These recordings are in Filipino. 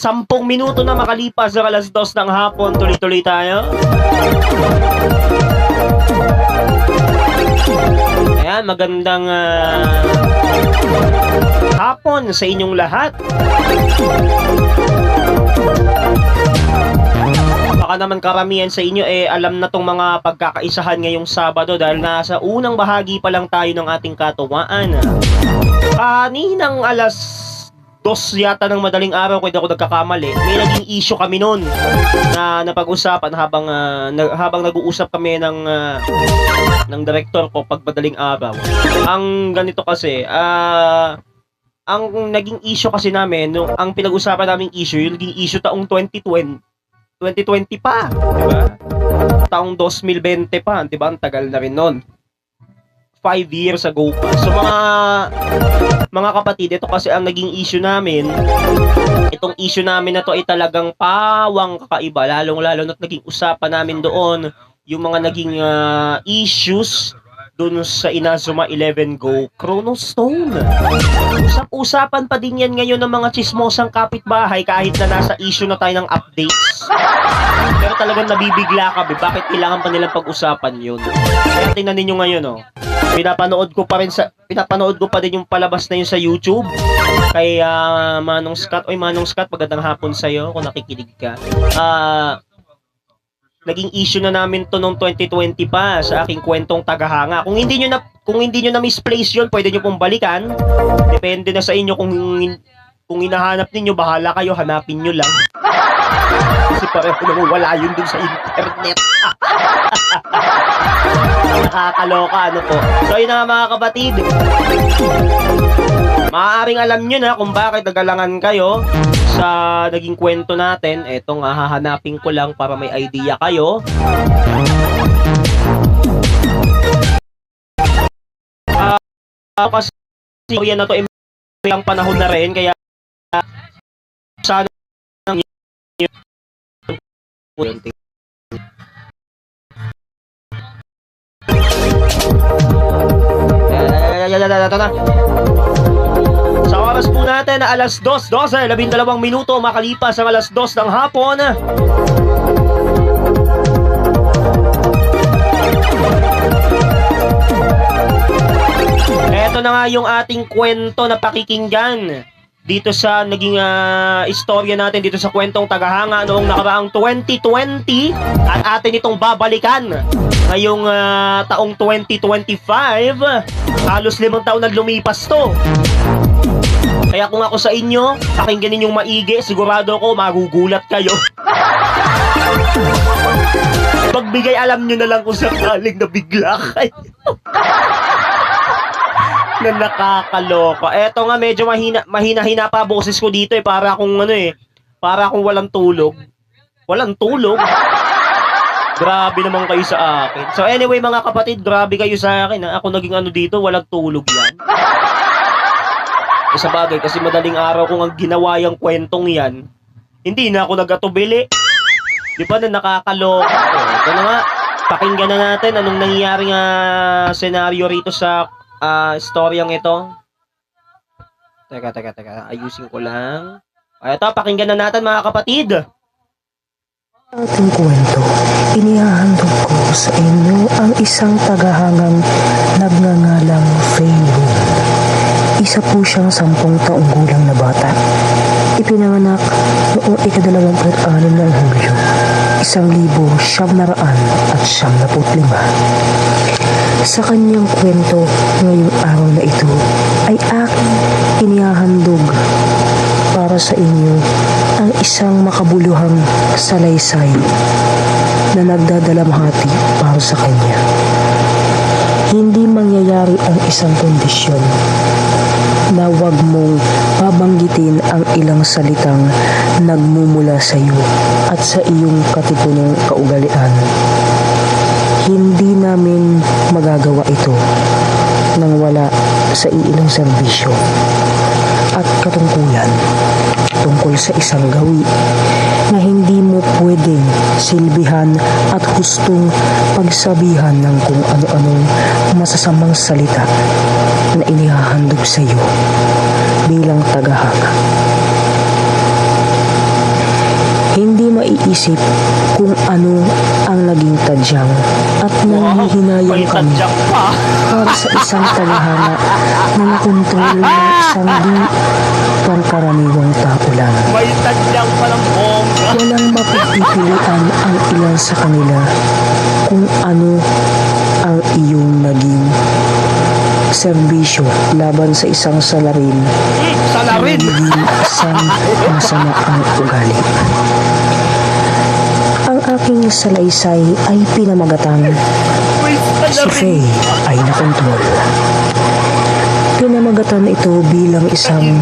Sampung minuto na makalipas ng alas dos ng hapon. Tuloy-tuloy tayo. Ayan, magandang ah, hapon sa inyong lahat. Baka naman karamihan sa inyo eh alam na tong mga pagkakaisahan ngayong Sabado dahil nasa unang bahagi pa lang tayo ng ating katuwaan. Kaninang alas dos yata ng madaling araw kung hindi ako nagkakamali, may naging issue kami noon na napag-usapan habang ah, uh, na, habang nag-uusap kami ng uh, ng director ko pag madaling araw. Ang ganito kasi, ah uh, ang naging issue kasi namin, no, ang pinag-usapan naming issue, yung naging issue taong 2020, 2020 pa, di ba? Taong 2020 pa, di ba? Ang tagal na rin noon. 5 years ago pa. So mga mga kapatid, ito kasi ang naging issue namin. Itong issue namin na to ay talagang pawang kakaiba, lalong-lalo na't naging usapan namin doon yung mga naging uh, issues doon sa Inazuma 11 Go Chronostone. Usap-usapan pa din yan ngayon ng mga chismosang kapitbahay kahit na nasa issue na tayo ng updates. Pero talagang nabibigla ka, be. bakit kailangan pa nilang pag-usapan yun? Kaya tingnan ninyo ngayon, oh. Pinapanood ko pa rin sa pinapanood ko pa din yung palabas na yun sa YouTube. Kay ah, Manong Scott, oy Manong Scott, magandang hapon sa iyo kung nakikinig ka. Ah naging issue na namin to noong 2020 pa sa aking kwentong tagahanga. Kung hindi niyo na kung hindi niyo na misplace 'yon, pwede niyo pong balikan. Depende na sa inyo kung kung hinahanap niyo, bahala kayo, hanapin niyo lang. Kasi pareho naman wala yun dun sa internet. Nakakaloka, ano po. So, yun na nga mga kapatid. Maaaring alam nyo na kung bakit nagalangan kayo sa naging kwento natin. Eto nga, hahanapin ko lang para may idea kayo. Ah, kasi yan na to, eh, may ang panahon na rin, kaya sana Ito na. Sa oras po natin na alas 2.12, 12 minuto makalipas ang alas 2 ng hapon. Ito na nga yung ating kwento na pakikinggan dito sa naging ah, istorya natin dito sa kwentong tagahanga noong nakaraang 2020 at atin itong babalikan ngayong ah, taong 2025 halos limang taon na lumipas to. Kaya kung ako sa inyo pakinggan ninyong maigi sigurado ko magugulat kayo. Pagbigay alam nyo na lang kung sakaling nabigla kayo na nakakaloka. Eto nga medyo mahina mahina-hina pa boses ko dito eh para akong ano eh, para akong walang tulog. Walang tulog. Grabe naman kayo sa akin. So anyway mga kapatid, grabe kayo sa akin. Ako naging ano dito, walang tulog yan. Isa bagay kasi madaling araw kung ang ginawa yung kwentong yan, hindi na ako nagatubili. Di ba na nakakaloka? Oh, ito na nga. Pakinggan na natin anong nangyayari nga senaryo rito sa ah storyang ito. Teka, teka, teka. Ayusin ko lang. Ay, ito, pakinggan na natin mga kapatid. ating kwento, inihahandog ko sa inyo ang isang tagahangang nagngangalang Feihu. Isa po siyang sampung taong gulang na bata. Ipinanganak noong ikadalawamput anim ng Hulyo, isang libo siyam na raan at siyam na lima. Sa kanyang kwento ngayong araw na ito ay aking inihahandog para sa inyo ang isang makabuluhang salaysay na nagdadalamhati para sa kanya. Hindi mangyayari ang isang kondisyon na wag mong babanggitin ang ilang salitang nagmumula sa iyo at sa iyong katipunong kaugalian. Hindi namin magagawa ito nang wala sa iilang serbisyo at katungkulan tungkol sa isang gawi na hindi mo pwedeng silbihan at hustong pagsabihan ng kung ano-anong masasamang salita na inihahandog sa iyo bilang tagahanga. Iniisip kung ano ang naging tadyang at nangihinayang kami para sa isang tagahanga na nakontrol ng isang di pangkaraniwang tao lang. Walang mapagpipilian ang ilan sa kanila kung ano ang iyong naging serbisyo laban sa isang salarin Hmm, salarin. nagiging isang masama ang ugali. Aking salaysay ay pinamagatan. Si. Faye ay nakontrol. Pinamagatan ito bilang isang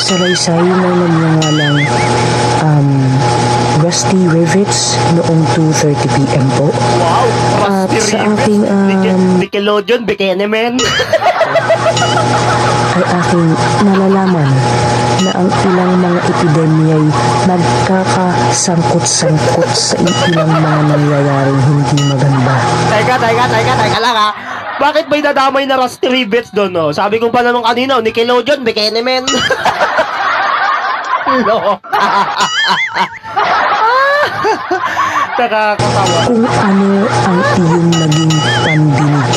salaysay na nagngangalang um, Rusty Rivets noong 2.30pm po. Wow. At sa aking, um, Nickel- Nickelodeon, Bekenemen. ay aking nalalaman na ang ilang mga epidemya'y nagkakasangkot-sangkot sa ilang mga nangyayaring hindi maganda. Teka, teka, teka, teka lang ha. Bakit may nadamay na Rusty Rivets doon, no? Sabi ko pa naman kanina, oh, Nickelodeon, Bekenemen. no. Nakakatawa. Kung ano ang iyong naging pandinig,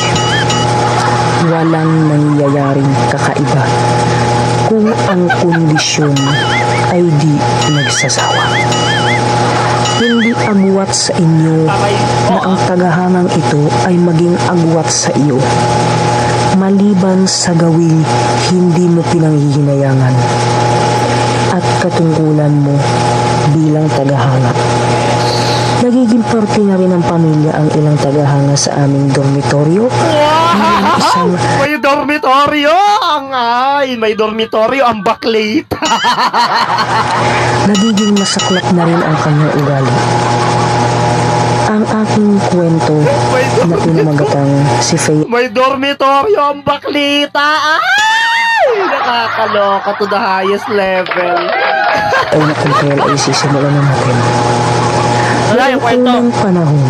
walang nangyayaring kakaiba kondisyon ay di nagsasawa. Hindi agwat sa inyo na ang tagahangang ito ay maging agwat sa iyo. Maliban sa gawing hindi mo pinanghihinayangan at katungkulan mo bilang tagahanga. Nagiging parte na rin ng pamilya ang ilang tagahanga sa aming dormitoryo. Bilang isang Wow! May dormitoryo! Ang ay, may dormitoryo ang baklit. nagiging masaklap na rin ang kanyang ugali. Ang aking kwento na pinamagatang si Faye may dormitoryo ang baklita. Ay! Nakakaloka to the highest level. ay nakontrol ay sisimulan na natin. Wala yung kwento. unang panahon,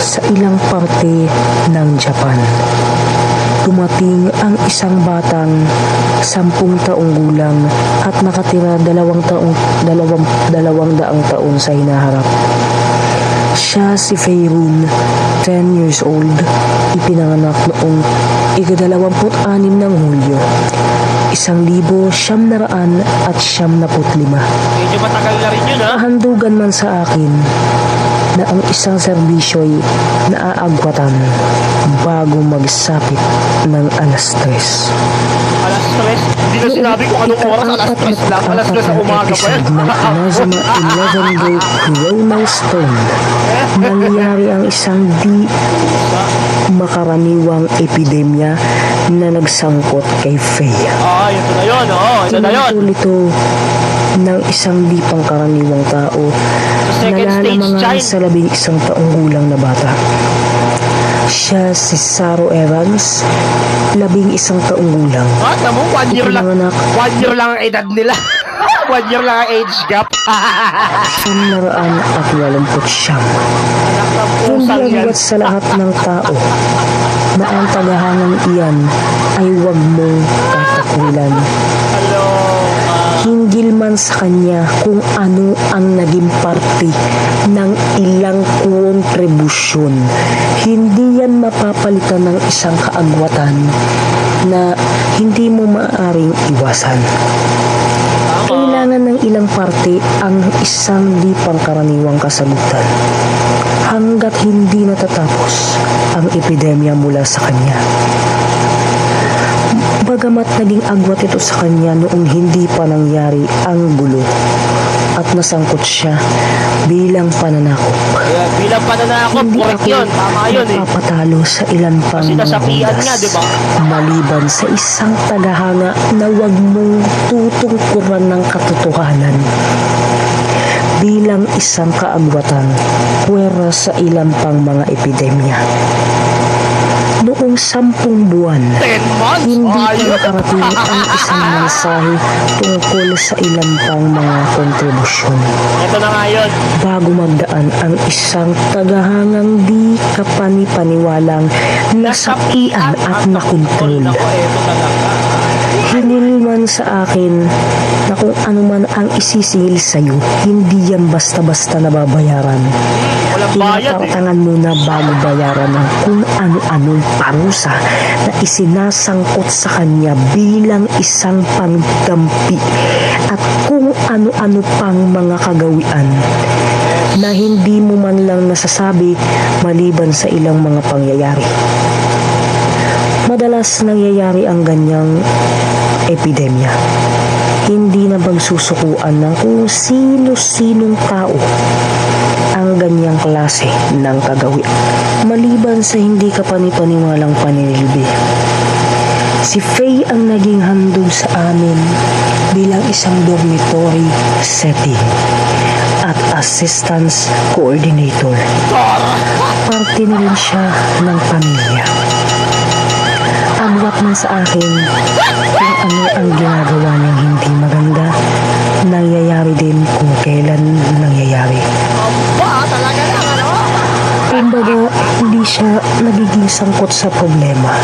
sa ilang parte ng Japan, dumating ang isang batang sampung taong gulang at nakatira dalawang taong dalawang dalawang daang taon sa hinaharap. Siya si Faerun, 10 years old, ipinanganak noong ikadalawamput-anim ng Hulyo, isang libo siyam na raan at siyam na lima. Medyo matagal na rin yun, ha? Kahandugan man sa akin na ang isang serbisyo'y naaagwatan bago magsapit ng alas tres. Alas stress. Hindi na sinabi kung anong oras. Alas stress lang. Alas stress sa umaga pa yan. ng Inazuma 11-Day Chromal Stone, nangyari ang isang di makaraniwang epidemya na nagsangkot kay Faye. Ah, ito na yun. Oo, ito na yun. Tinutol ito ng isang di pangkaraniwang tao na child. sa labing isang taong gulang na bata. Siya si Saro Evans, labing isang taong gulang. Ah, tamo, one year lang. One year lang ang edad nila. one year lang ang age gap. siyam na raan at walumput siyam. Anak ng Hindi agwat sa lahat ng tao na ang tagahangang iyan ay huwag mong tatakulan. Hinggil man sa kanya kung ano ang naging parte ng ilang kontribusyon. Hindi yan mapapalitan ng isang kaagwatan na hindi mo maaaring iwasan. Kailangan ng ilang parte ang isang di pangkaraniwang kasagutan hanggat hindi natatapos ang epidemya mula sa kanya. Bagamat naging agwat ito sa kanya noong hindi pa nangyari ang gulo at nasangkot siya bilang pananakop. Yeah, bilang pananakot, Hindi correct yun. Tama yun eh. napapatalo sa ilan pang Kasi nasapian nga, di ba? Maliban sa isang tagahanga na wag mong tutungkuran ng katotohanan bilang isang kaagwatan puwera sa ilan pang mga epidemya. Noong sampung buwan, 10 months? hindi pa Ayun. nakarating ang isang mensahe tungkol sa ilan pang mga kontribusyon Ito na nga yun. bago magdaan ang isang tagahangang di kapani-paniwalang nasapian at nakontrol. Man sa akin na kung ano man ang isisingil sa'yo, hindi yan basta-basta nababayaran. Bayad eh. Tinatangan mo na bago bayaran ng kung ano-anong parusa na isinasangkot sa kanya bilang isang panggampi at kung ano-ano pang mga kagawian na hindi mo man lang nasasabi maliban sa ilang mga pangyayari. Madalas nangyayari ang ganyang epidemya. Hindi na bagsusukuan ng kung sino-sinong tao ang ganyang klase ng kagawi. Maliban sa hindi ka panipaniwalang panililbi. Si Faye ang naging handog sa amin bilang isang dormitory setting at assistance coordinator. Parte na rin siya ng pamilya. Agwat man sa akin kung ano ang ginagawa niyang hindi maganda, nangyayari din kung kailan nangyayari. Ano? Kumbaga, hindi siya nagiging sangkot sa problema.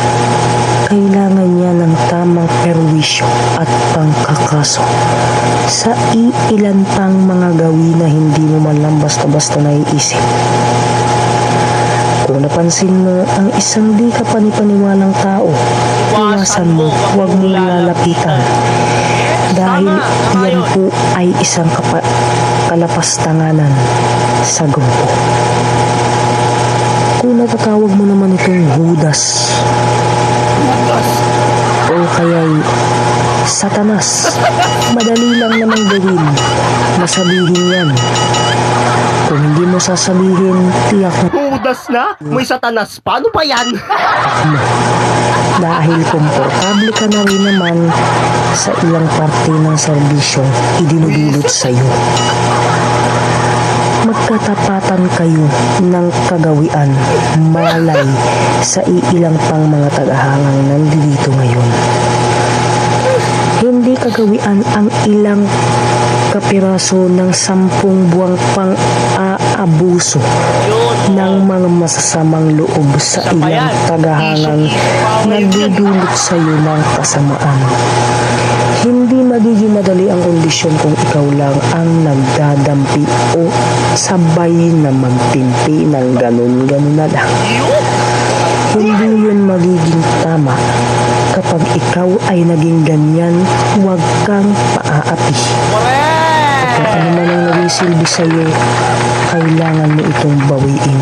Kailangan niya ng tamang perwisyo at pangkakaso sa iilan pang mga gawi na hindi mo man lang basta-basta naiisip. Kung napansin mo ang isang di ka panipaniwalang tao, iwasan mo, huwag mo lalapitan. Dahil yan po ay isang kapa- kalapastanganan sa grupo. Kung natatawag mo naman itong Judas o kaya'y Satanas, madali lang namang gawin. Masabihin yan. Kung hindi mo sasabihin, tiyak na Judas na? May satanas. Paano pa yan? mo. Dahil komportable ka na rin naman sa ilang parte ng serbisyo idinudulot sa iyo. Magkatapatan kayo ng kagawian malay sa iilang pang mga tagahangang nandito ngayon. Hindi kagawian ang ilang kapiraso ng sampung buwang pang-aabuso ng mga masasamang loob sa ilang tagahangang nagdudulot sa iyo ng kasamaan. Hindi magiging madali ang kondisyon kung ikaw lang ang nagdadampi o sabay na magtimpi ng ganun-ganun na lang. Hindi yun magiging tama. Kapag ikaw ay naging ganyan, huwag kang paaapi. Kung ano man ang nawisilbi sa iyo, kailangan mo itong bawiin.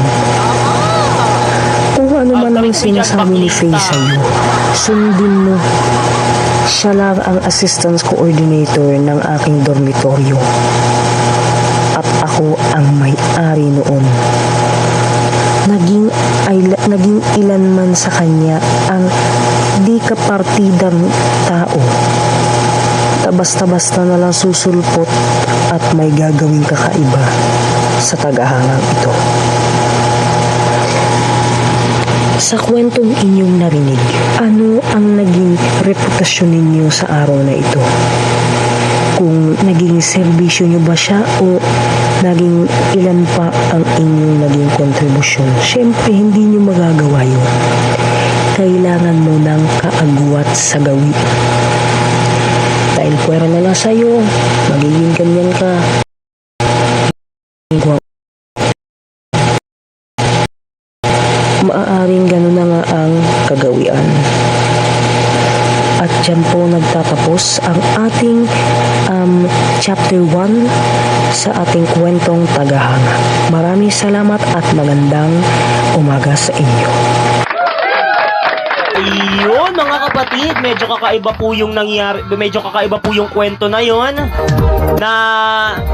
Kung ano man ang sinasabi ni Faye sa sundin mo. Siya lang ang assistance coordinator ng aking dormitoryo. At ako ang may-ari noon. Naging, ay, naging ilan man sa kanya ang di kapartidang tao na basta-basta na lang susulpot at may gagawing kakaiba sa tagahangang ito. Sa kwentong inyong narinig, ano ang naging reputasyon ninyo sa araw na ito? Kung naging serbisyo nyo ba siya o naging ilan pa ang inyong naging kontribusyon? Siyempre, hindi nyo magagawa yun. Kailangan mo ng kaagwat sa gawi. Pwera na lang sa'yo, magiging ganyan ka. Maaaring ganun na nga ang kagawian. At dyan po nagtatapos ang ating um, chapter 1 sa ating kwentong tagahanga. Maraming salamat at magandang umaga sa inyo. Ayun mga kapatid, medyo kakaiba po yung nangyari, medyo kakaiba po yung kwento na yon na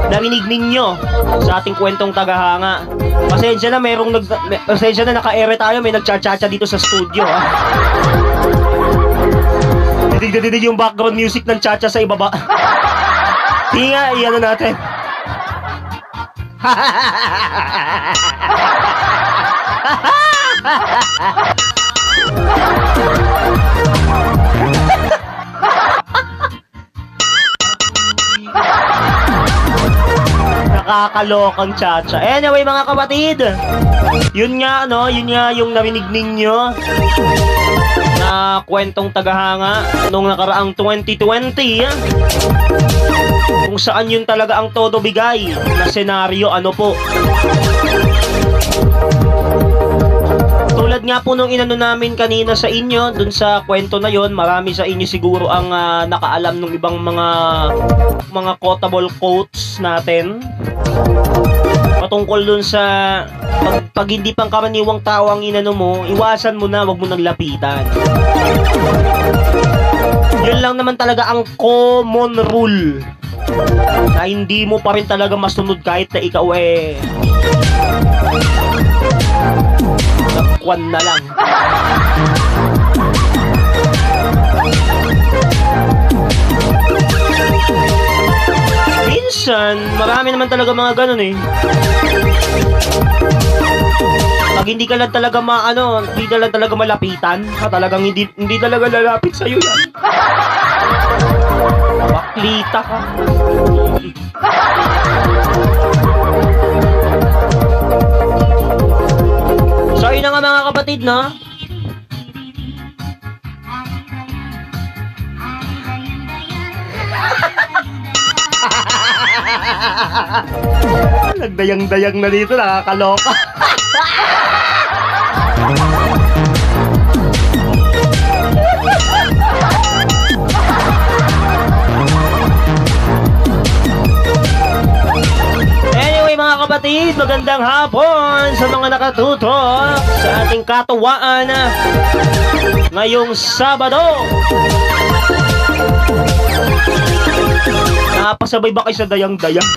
narinig ninyo sa ating kwentong tagahanga. Pasensya na merong nag pasensya na naka-ere tayo, may nagchachacha dito sa studio ha. Didig na didig yung background music ng chacha sa ibaba. Hindi nga, iyan na natin. Nakakalokang chacha. Anyway, mga kapatid, yun nga, no, yun nga yung narinig ninyo na kwentong tagahanga nung nakaraang 2020 ah. kung saan yun talaga ang todo bigay na senaryo ano po tulad nga po nung inano namin kanina sa inyo dun sa kwento na yon marami sa inyo siguro ang ah, nakaalam ng ibang mga mga quotable quotes natin patungkol dun sa pag, pag hindi pang karaniwang tao ang inano mo, iwasan mo na, wag mo nang lapitan. Yun lang naman talaga ang common rule na hindi mo pa rin talaga masunod kahit na ikaw eh nakwan na lang. Minsan, marami naman talaga mga ganun eh. Pag hindi ka lang talaga maano, hindi ka lang talaga malapitan, ha, talagang hindi hindi talaga lalapit sa iyo yan. Baklita ka. Kapatid, no? Nagdayang-dayang na dito, nakakaloka. kapatid, magandang hapon sa mga nakatuto sa ating katuwaan ngayong Sabado. Napasabay ba kayo sa dayang-dayang?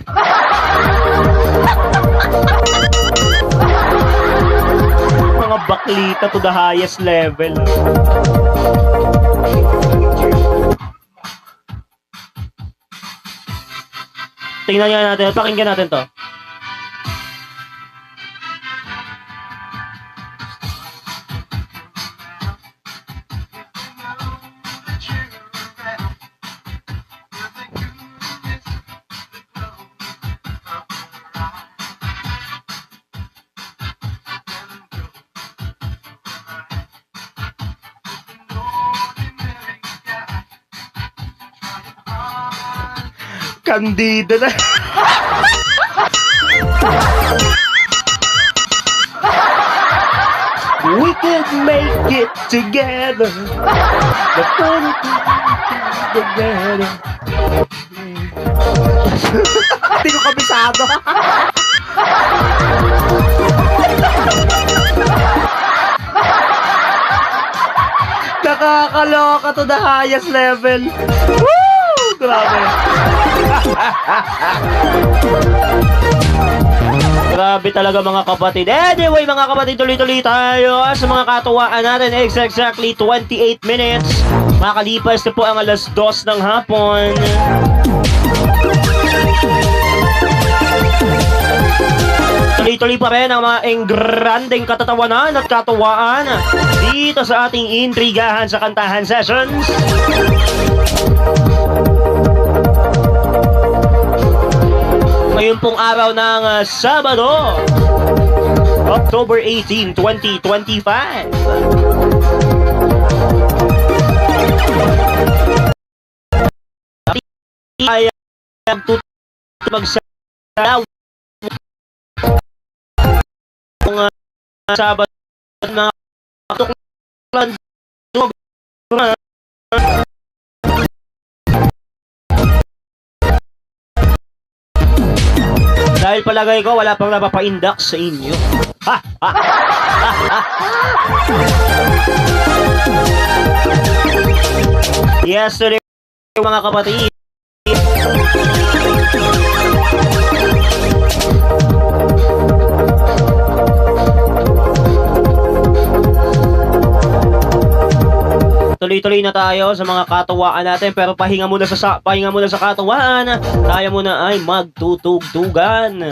mga baklita to the highest level. Tingnan nga natin, pakinggan natin to. Kandida na. We can make it together. The thing together. Hindi ko kabisado. Nakakaloka to the highest level. Woo! Grabe. Grabe talaga mga kapatid. Anyway, mga kapatid, tuloy-tuloy tayo sa mga katuwaan natin. Exactly 28 minutes. Makalipas na po ang alas 2 ng hapon. Tuloy-tuloy pa rin ang mga engrandeng katatawanan at katuwaan dito sa ating intrigahan sa kantahan sessions. Ngayon pong araw ng ah, Sabado, October 18, 2025. Ay magsalaw mga Sabado na tuklan Dahil palagay ko, wala pang napapaindak sa inyo. Ha! Yesterday, mga kapatid, Tuloy-tuloy na tayo sa mga katuwaan natin pero pahinga muna sa, sa pahinga muna sa katuwaan. Tayo muna ay magtutugtugan.